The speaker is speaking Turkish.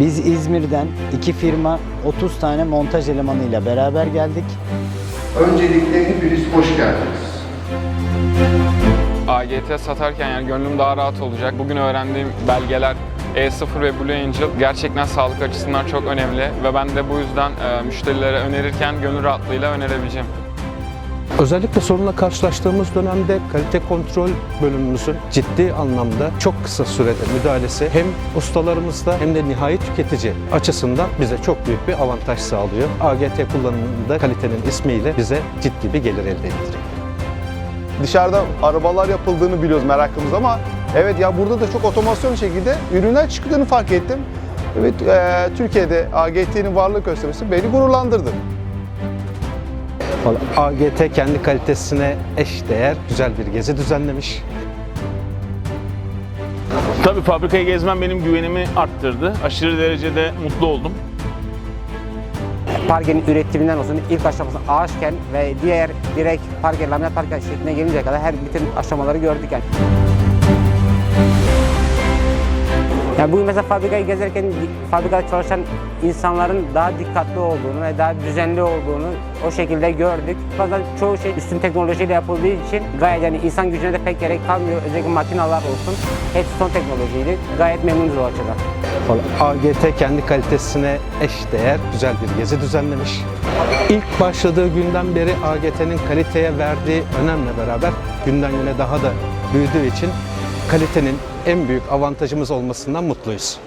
Biz İzmir'den iki firma 30 tane montaj elemanıyla beraber geldik. Öncelikle hepiniz hoş geldiniz. AGT satarken yani gönlüm daha rahat olacak. Bugün öğrendiğim belgeler E0 ve Blue Angel gerçekten sağlık açısından çok önemli ve ben de bu yüzden e, müşterilere önerirken gönül rahatlığıyla önerebileceğim. Özellikle sorunla karşılaştığımız dönemde kalite kontrol bölümümüzün ciddi anlamda çok kısa sürede müdahalesi hem ustalarımızda hem de nihai tüketici açısından bize çok büyük bir avantaj sağlıyor. AGT kullanımında kalitenin ismiyle bize ciddi bir gelir elde ettiriyor. dışarıda arabalar yapıldığını biliyoruz merakımız ama evet ya burada da çok otomasyon şekilde ürünler çıktığını fark ettim. Evet eee, Türkiye'de AGT'nin varlık göstermesi beni gururlandırdı. AGT kendi kalitesine eş değer güzel bir gezi düzenlemiş. Tabii fabrikayı gezmem benim güvenimi arttırdı. Aşırı derecede mutlu oldum. Pargenin üretiminden olsun ilk aşaması ağaçken ve diğer direkt parke, laminat parke şekline gelinceye kadar her bütün aşamaları gördük yani. Yani bugün mesela fabrikayı gezerken fabrikada çalışan insanların daha dikkatli olduğunu ve daha düzenli olduğunu o şekilde gördük. Bazen çoğu şey üstün teknolojiyle yapıldığı için gayet yani insan gücüne de pek gerek kalmıyor. Özellikle makineler olsun. Hepsi son teknolojiydi. Gayet memnunuz o açıdan. AGT kendi kalitesine eş değer güzel bir gezi düzenlemiş. İlk başladığı günden beri AGT'nin kaliteye verdiği önemle beraber günden güne daha da büyüdüğü için kalitenin en büyük avantajımız olmasından mutluyuz.